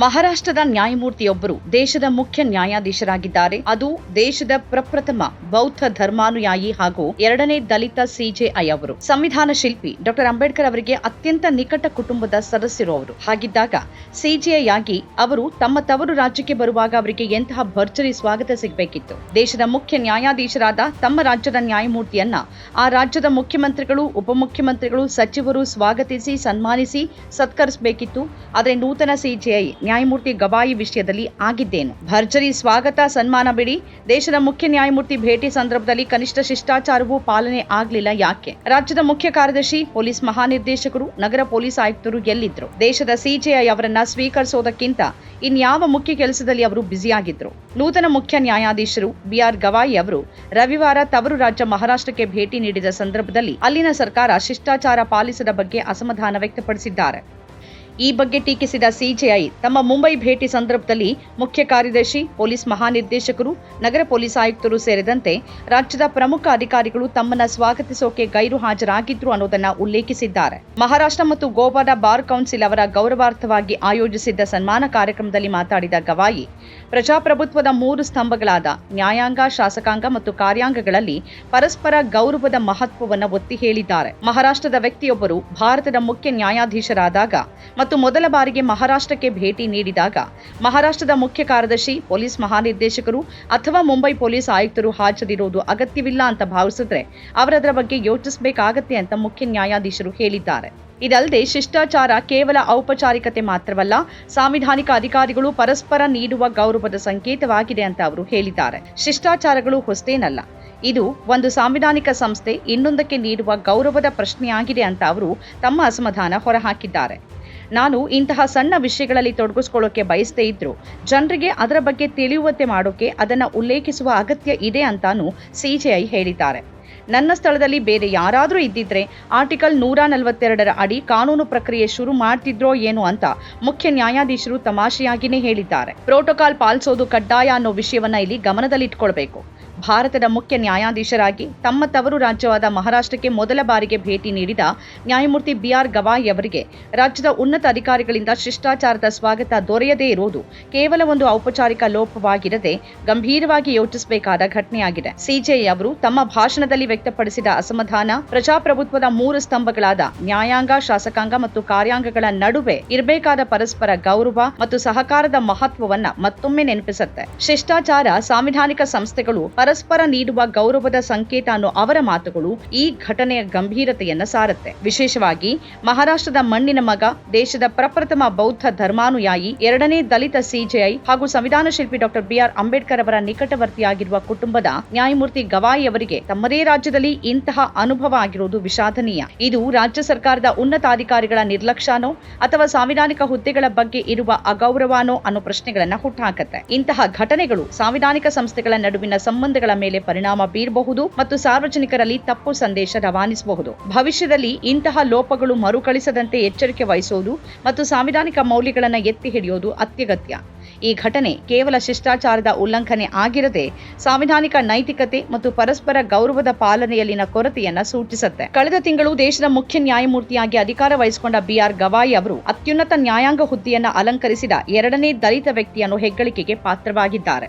ಮಹಾರಾಷ್ಟ್ರದ ನ್ಯಾಯಮೂರ್ತಿಯೊಬ್ಬರು ದೇಶದ ಮುಖ್ಯ ನ್ಯಾಯಾಧೀಶರಾಗಿದ್ದಾರೆ. ಅದು ದೇಶದ ಪ್ರಪ್ರಥಮ ಬೌದ್ಧ ಧರ್ಮಾನುಯಾಯಿ ಹಾಗೂ ಎರಡನೇ ದಲಿತ ಸಿಜೆಐ ಅವರು. ಸಂವಿಧಾನ ಶಿಲ್ಪಿ ಡಾಕ್ಟರ್ ಅಂಬೇಡ್ಕರ್ ಅವರಿಗೆ ಅತ್ಯಂತ ನಿಕಟ ಕುಟುಂಬದ ಸದಸ್ಯರು ಅವರು. ಹಾಗಿದ್ದಾಗ ಸಿಜೆಐ ಆಗಿ ಅವರು ತಮ್ಮ ತವರು ರಾಜ್ಯಕ್ಕೆ ಬರುವಾಗ ಅವರಿಗೆ ಎಂತಹ ಭರ್ಜರಿ ಸ್ವಾಗತ ಸಿಗಬೇಕಿತ್ತು. ದೇಶದ ಮುಖ್ಯ ನ್ಯಾಯಾಧೀಶರಾದ ತಮ್ಮ ರಾಜ್ಯದ ನ್ಯಾಯಮೂರ್ತಿಯನ್ನ ಆ ರಾಜ್ಯದ ಮುಖ್ಯಮಂತ್ರಿಗಳು, ಉಪಮುಖ್ಯಮಂತ್ರಿಗಳು, ಸಚಿವರು ಸ್ವಾಗತಿಸಿ, ಸನ್ಮಾನಿಸಿ ಸತ್ಕರಿಸಬೇಕಿತ್ತು. ಆದರೆ ನೂತನ ಸಿಜೆಐ ನ್ಯಾಯಮೂರ್ತಿ ಗವಾಯಿ ವಿಷಯದಲ್ಲಿ ಆಗಿದ್ದೇನು. ಭರ್ಜರಿ ಸ್ವಾಗತ, ಸನ್ಮಾನ ಬಿಡಿ. ದೇಶದ ಮುಖ್ಯ ನ್ಯಾಯಮೂರ್ತಿ ಭೇಟಿ ಸಂದರ್ಭದಲ್ಲಿ ಕನಿಷ್ಠ ಶಿಷ್ಟಾಚಾರವೂ ಪಾಲನೆ ಆಗಲಿಲ್ಲ ಯಾಕೆ? ರಾಜ್ಯದ ಮುಖ್ಯ ಕಾರ್ಯದರ್ಶಿ, ಪೊಲೀಸ್ ಮಹಾನಿರ್ದೇಶಕರು, ನಗರ ಪೊಲೀಸ್ ಆಯುಕ್ತರು ಎಲ್ಲಿದ್ರು? ದೇಶದ ಸಿಜೆಐ ಅವರನ್ನ ಸ್ವೀಕರಿಸೋದಕ್ಕಿಂತ ಇನ್ಯಾವ ಮುಖ್ಯ ಕೆಲಸದಲ್ಲಿ ಅವರು ಬ್ಯುಸಿಯಾಗಿದ್ರು? ನೂತನ ಮುಖ್ಯ ನ್ಯಾಯಾಧೀಶರು ಬಿಆರ್ ಗವಾಯಿ ಅವರು ರವಿವಾರ ತವರು ರಾಜ್ಯ ಮಹಾರಾಷ್ಟ್ರಕ್ಕೆ ಭೇಟಿ ನೀಡಿದ ಸಂದರ್ಭದಲ್ಲಿ ಅಲ್ಲಿನ ಸರ್ಕಾರ ಶಿಷ್ಟಾಚಾರ ಪಾಲಿಸದ ಬಗ್ಗೆ ಅಸಮಾಧಾನ ವ್ಯಕ್ತಪಡಿಸಿದ್ದಾರೆ. ಈ ಬಗ್ಗೆ ಟೀಕಿಸಿದ ಸಿಜೆಐ ತಮ್ಮ ಮುಂಬೈ ಭೇಟಿ ಸಂದರ್ಭದಲ್ಲಿ ಮುಖ್ಯ ಕಾರ್ಯದರ್ಶಿ, ಪೊಲೀಸ್ ಮಹಾನಿರ್ದೇಶಕರು, ನಗರ ಪೊಲೀಸ್ ಆಯುಕ್ತರು ಸೇರಿದಂತೆ ರಾಜ್ಯದ ಪ್ರಮುಖ ಅಧಿಕಾರಿಗಳು ತಮ್ಮನ್ನ ಸ್ವಾಗತಿಸೋಕೆ ಗೈರು ಹಾಜರಾಗಿದ್ರು ಅನ್ನೋದನ್ನ ಉಲ್ಲೇಖಿಸಿದ್ದಾರೆ. ಮಹಾರಾಷ್ಟ್ರ ಮತ್ತು ಗೋವಾದ ಬಾರ್ ಕೌನ್ಸಿಲ್ ಅವರ ಗೌರವಾರ್ಥವಾಗಿ ಆಯೋಜಿಸಿದ್ದ ಸನ್ಮಾನ ಕಾರ್ಯಕ್ರಮದಲ್ಲಿ ಮಾತಾಡಿದ ಗವಾಯಿ, ಪ್ರಜಾಪ್ರಭುತ್ವದ ಮೂರು ಸ್ತಂಭಗಳಾದ ನ್ಯಾಯಾಂಗ, ಶಾಸಕಾಂಗ ಮತ್ತು ಕಾರ್ಯಾಂಗಗಳಲ್ಲಿ ಪರಸ್ಪರ ಗೌರವದ ಮಹತ್ವವನ್ನು ಒತ್ತಿ ಹೇಳಿದ್ದಾರೆ. ಮಹಾರಾಷ್ಟ್ರದ ವ್ಯಕ್ತಿಯೊಬ್ಬರು ಭಾರತದ ಮುಖ್ಯ ನ್ಯಾಯಾಧೀಶರಾದಾಗ ಮತ್ತು ಮೊದಲ ಬಾರಿಗೆ ಮಹಾರಾಷ್ಟ್ರಕ್ಕೆ ಭೇಟಿ ನೀಡಿದಾಗ ಮಹಾರಾಷ್ಟ್ರದ ಮುಖ್ಯ ಕಾರ್ಯದರ್ಶಿ, ಪೊಲೀಸ್ ಮಹಾನಿರ್ದೇಶಕರು ಅಥವಾ ಮುಂಬೈ ಪೊಲೀಸ್ ಆಯುಕ್ತರು ಹಾಜರಿರುವುದು ಅಗತ್ಯವಿಲ್ಲ ಅಂತ ಭಾವಿಸಿದ್ರೆ ಅವರದರ ಬಗ್ಗೆ ಯೋಚಿಸಬೇಕಾಗತ್ತೆ ಅಂತ ಮುಖ್ಯ ನ್ಯಾಯಾಧೀಶರು ಹೇಳಿದ್ದಾರೆ. ಇದಲ್ಲದೆ ಶಿಷ್ಟಾಚಾರ ಕೇವಲ ಔಪಚಾರಿಕತೆ ಮಾತ್ರವಲ್ಲ, ಸಾಂವಿಧಾನಿಕ ಅಧಿಕಾರಿಗಳು ಪರಸ್ಪರ ನೀಡುವ ಗೌರವದ ಸಂಕೇತವಾಗಿದೆ ಅಂತ ಅವರು ಹೇಳಿದ್ದಾರೆ. ಶಿಷ್ಟಾಚಾರಗಳು ಹೊಸತೇನಲ್ಲ ಇದು ಒಂದು ಸಾಂವಿಧಾನಿಕ ಸಂಸ್ಥೆ ಇನ್ನೊಂದಕ್ಕೆ ನೀಡುವ ಗೌರವದ ಪ್ರಶ್ನೆಯಾಗಿದೆ ಅಂತ ಅವರು ತಮ್ಮ ಅಸಮಾಧಾನ ಹೊರಹಾಕಿದ್ದಾರೆ. ನಾನು ಇಂತಹ ಸಣ್ಣ ವಿಷಯಗಳಲ್ಲಿ ತೊಡಗಿಸ್ಕೊಳ್ಳೋಕೆ ಬಯಸದೇ ಇದ್ರು. ಜನರಿಗೆ ಅದರ ಬಗ್ಗೆ ತಿಳಿಯುವಂತೆ ಮಾಡೋಕೆ ಅದನ್ನು ಉಲ್ಲೇಖಿಸುವ ಅಗತ್ಯ ಇದೆ ಅಂತಾನು ಸಿಜೆಐ ಹೇಳಿದ್ದಾರೆ. ನನ್ನ ಸ್ಥಳದಲ್ಲಿ ಬೇರೆ ಯಾರಾದರೂ ಇದ್ದಿದ್ರೆ ಆರ್ಟಿಕಲ್ ನೂರ ನಲವತ್ತೆರಡರ ಅಡಿ ಕಾನೂನು ಪ್ರಕ್ರಿಯೆ ಶುರು ಮಾಡ್ತಿದ್ರೋ ಏನು ಅಂತ ಮುಖ್ಯ ನ್ಯಾಯಾಧೀಶರು ತಮಾಷೆಯಾಗಿನೇ ಹೇಳಿದ್ದಾರೆ. ಪ್ರೋಟೋಕಾಲ್ ಪಾಲಿಸೋದು ಕಡ್ಡಾಯ ಅನ್ನೋ ವಿಷಯವನ್ನ ಇಲ್ಲಿ ಗಮನದಲ್ಲಿಟ್ಕೊಳ್ಬೇಕು. ಭಾರತದ ಮುಖ್ಯ ನ್ಯಾಯಾಧೀಶರಾಗಿ ತಮ್ಮ ತವರು ರಾಜ್ಯವಾದ ಮಹಾರಾಷ್ಟ್ರಕ್ಕೆ ಮೊದಲ ಬಾರಿಗೆ ಭೇಟಿ ನೀಡಿದ ನ್ಯಾಯಮೂರ್ತಿ ಬಿಆರ್ ಗವಾಯಿ ಅವರಿಗೆ ರಾಜ್ಯದ ಉನ್ನತ ಅಧಿಕಾರಿಗಳಿಂದ ಶಿಷ್ಟಾಚಾರದ ಸ್ವಾಗತ ದೊರೆಯದೇ ಇರುವುದು ಕೇವಲ ಒಂದು ಔಪಚಾರಿಕ ಲೋಪವಾಗಿರದೆ ಗಂಭೀರವಾಗಿ ಯೋಚಿಸಬೇಕಾದ ಘಟನೆಯಾಗಿದೆ. ಸಿಜೆಐ ಅವರು ತಮ್ಮ ಭಾಷಣದಲ್ಲಿ ವ್ಯಕ್ತಪಡಿಸಿದ ಅಸಮಾಧಾನ ಪ್ರಜಾಪ್ರಭುತ್ವದ ಮೂರು ಸ್ತಂಭಗಳಾದ ನ್ಯಾಯಾಂಗ, ಶಾಸಕಾಂಗ ಮತ್ತು ಕಾರ್ಯಾಂಗಗಳ ನಡುವೆ ಇರಬೇಕಾದ ಪರಸ್ಪರ ಗೌರವ ಮತ್ತು ಸಹಕಾರದ ಮಹತ್ವವನ್ನ ಮತ್ತೊಮ್ಮೆ ನೆನಪಿಸುತ್ತೆ. ಶಿಷ್ಟಾಚಾರ ಸಾಂವಿಧಾನಿಕ ಸಂಸ್ಥೆಗಳು ಪರಸ್ಪರ ನೀಡುವ ಗೌರವದ ಸಂಕೇತ ಅನ್ನೋ ಅವರ ಮಾತುಗಳು ಈ ಘಟನೆಯ ಗಂಭೀರತೆಯನ್ನ ಸಾರುತ್ತೆ. ವಿಶೇಷವಾಗಿ ಮಹಾರಾಷ್ಟ್ರದ ಮಣ್ಣಿನ ಮಗ, ದೇಶದ ಪ್ರಪ್ರಥಮ ಬೌದ್ಧ ಧರ್ಮಾನುಯಾಯಿ, ಎರಡನೇ ದಲಿತ ಸಿಜೆಐ ಹಾಗೂ ಸಂವಿಧಾನ ಶಿಲ್ಪಿ ಡಾಕ್ಟರ್ ಬಿಆರ್ ಅಂಬೇಡ್ಕರ್ ಅವರ ನಿಕಟವರ್ತಿಯಾಗಿರುವ ಕುಟುಂಬದ ನ್ಯಾಯಮೂರ್ತಿ ಗವಾಯಿ ಅವರಿಗೆ ತಮ್ಮದೇ ರಾಜ್ಯದಲ್ಲಿ ಇಂತಹ ಅನುಭವ ಆಗಿರುವುದು ವಿಷಾದನೀಯ. ಇದು ರಾಜ್ಯ ಸರ್ಕಾರದ ಉನ್ನತಾಧಿಕಾರಿಗಳ ನಿರ್ಲಕ್ಷ್ಯನೋ ಅಥವಾ ಸಾಂವಿಧಾನಿಕ ಹುದ್ದೆಗಳ ಬಗ್ಗೆ ಇರುವ ಅಗೌರವನೋ ಅನ್ನೋ ಪ್ರಶ್ನೆಗಳನ್ನ ಹುಟ್ಟುಹಾಕತ್ತೆ ಇಂತಹ ಘಟನೆಗಳು ಸಾಂವಿಧಾನಿಕ ಸಂಸ್ಥೆಗಳ ನಡುವಿನ ಸಂಬಂಧಗಳ ಮೇಲೆ ಪರಿಣಾಮ ಬೀರಬಹುದು ಮತ್ತು ಸಾರ್ವಜನಿಕರಲ್ಲಿ ತಪ್ಪು ಸಂದೇಶ ರವಾನಿಸಬಹುದು. ಭವಿಷ್ಯದಲ್ಲಿ ಇಂತಹ ಲೋಪಗಳು ಮರುಕಳಿಸದಂತೆ ಎಚ್ಚರಿಕೆ ವಹಿಸುವುದು ಮತ್ತು ಸಾಂವಿಧಾನಿಕ ಮೌಲ್ಯಗಳನ್ನು ಎತ್ತಿ ಹಿಡಿಯೋದು ಅತ್ಯಗತ್ಯ. ಈ ಘಟನೆ ಕೇವಲ ಶಿಷ್ಟಾಚಾರದ ಉಲ್ಲಂಘನೆ ಆಗಿರದೆ ಸಾಂವಿಧಾನಿಕ ನೈತಿಕತೆ ಮತ್ತು ಪರಸ್ಪರ ಗೌರವದ ಪಾಲನೆಯಲ್ಲಿನ ಕೊರತೆಯನ್ನ ಸೂಚಿಸುತ್ತೆ. ಕಳೆದ ತಿಂಗಳು ದೇಶದ ಮುಖ್ಯ ನ್ಯಾಯಮೂರ್ತಿಯಾಗಿ ಅಧಿಕಾರ ವಹಿಸಿಕೊಂಡ ಬಿಆರ್ ಗವಾಯಿ ಅವರು ಅತ್ಯುನ್ನತ ನ್ಯಾಯಾಂಗ ಹುದ್ದೆಯನ್ನ ಅಲಂಕರಿಸಿದ ಎರಡನೇ ದಲಿತ ವ್ಯಕ್ತಿಯನ್ನು ಹೆಗ್ಗಳಿಕೆಗೆ ಪಾತ್ರವಾಗಿದ್ದಾರೆ.